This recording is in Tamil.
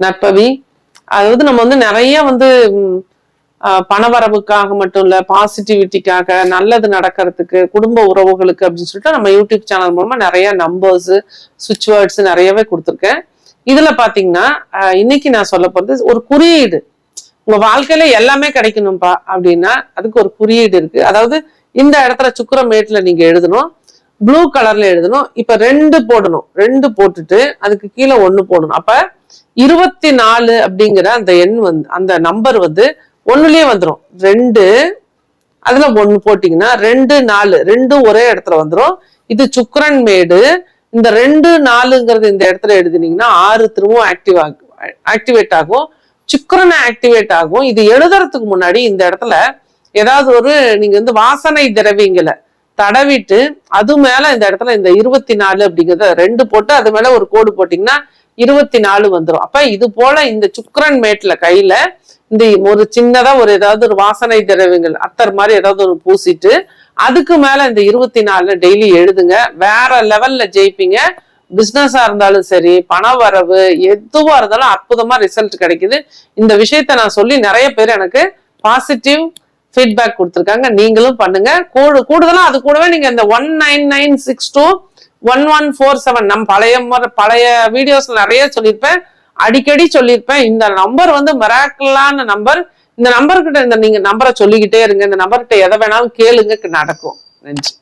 நற்பவி அதாவது நம்ம வந்து நிறைய வந்து பணவரவுக்காக மட்டும் இல்ல பாசிட்டிவிட்டிக்காக நல்லது நடக்கிறதுக்கு குடும்ப உறவுகளுக்கு அப்படின்னு சொல்லிட்டு நம்ம யூடியூப் சேனல் மூலமா நிறைய நம்பர்ஸ் சுவிட்ச் வேர்ட்ஸ் நிறையவே கொடுத்துருக்கேன். இதுல பாத்தீங்கன்னா இன்னைக்கு நான் சொல்ல போறது ஒரு குறியீடு. உங்க வாழ்க்கையில எல்லாமே கிடைக்கணும்பா அப்படின்னா அதுக்கு ஒரு குறியீடு இருக்கு. அதாவது இந்த இடத்துல சுக்கரமேட்ல நீங்க எழுதணும் ப்ளூ கலர்ல எழுதணும் இப்ப ரெண்டு போடணும். ரெண்டு போட்டுட்டு அதுக்கு கீழே ஒன்னு போடணும். அப்ப இருபத்தி நாலு அப்படிங்கிற அந்த எண் வந்து அந்த நம்பர் வந்து ஒன்றுலேயே வந்துடும் ரெண்டு அதுல ஒன்று போட்டிங்கன்னா ரெண்டு நாலு ரெண்டும் ஒரே இடத்துல வந்துடும் இது சுக்கரன் மேடு. இந்த ரெண்டு நாலுங்கிறது இந்த இடத்துல எழுதினீங்கன்னா ஆறு திரும்பவும் ஆக்டிவ் ஆகும் ஆக்டிவேட் ஆகும். சுக்கரனை ஆக்டிவேட் ஆகும். இது எழுதுறதுக்கு முன்னாடி இந்த இடத்துல ஏதாவது ஒரு நீங்க வந்து வாசனை திரவியங்களை தடவிட்டு அது மேல இந்த இடத்துல இந்த இருபத்தி நாலு அப்படிங்கிறத ரெண்டு போட்டு அது மேல ஒரு கோடு போட்டீங்கன்னா இருபத்தி நாலு வந்துடும் அப்ப இது போல இந்த சுக்கரன் மேட்ல கையில இந்த ஒரு சின்னதா ஒரு ஏதாவது ஒரு வாசனை திரவியங்கள் அத்தர் மாதிரி ஏதாவது ஒரு பூசிட்டு அதுக்கு மேல இந்த இருபத்தி நாலு டெய்லி எழுதுங்க. வேற லெவல்ல ஜெயிப்பீங்க. பிசினஸா இருந்தாலும் சரி பண வரவு எதுவா இருந்தாலும் அற்புதமா ரிசல்ட் கிடைக்குது. இந்த விஷயத்த நான் சொல்லி நிறைய பேர் எனக்கு பாசிட்டிவ் ஃபீட்பேக் கொடுத்துருக்காங்க. நீங்களும் பண்ணுங்க. கூடு கூடுதலா அது கூடவே நீங்க இந்த one nine nine six two one one four seven நம் பழைய முறை பழைய வீடியோஸ்ல நிறைய சொல்லியிருப்பேன். அடிக்கடி சொல்லியிருப்பேன். இந்த நம்பர் வந்து மிராக்கலான நம்பர் இந்த நம்பர்கிட்ட இந்த நீங்க நம்பரை சொல்லிக்கிட்டே இருங்க. இந்த நம்பர்கிட்ட எதை வேணாலும் கேளுங்க நடக்கும். நன்றி.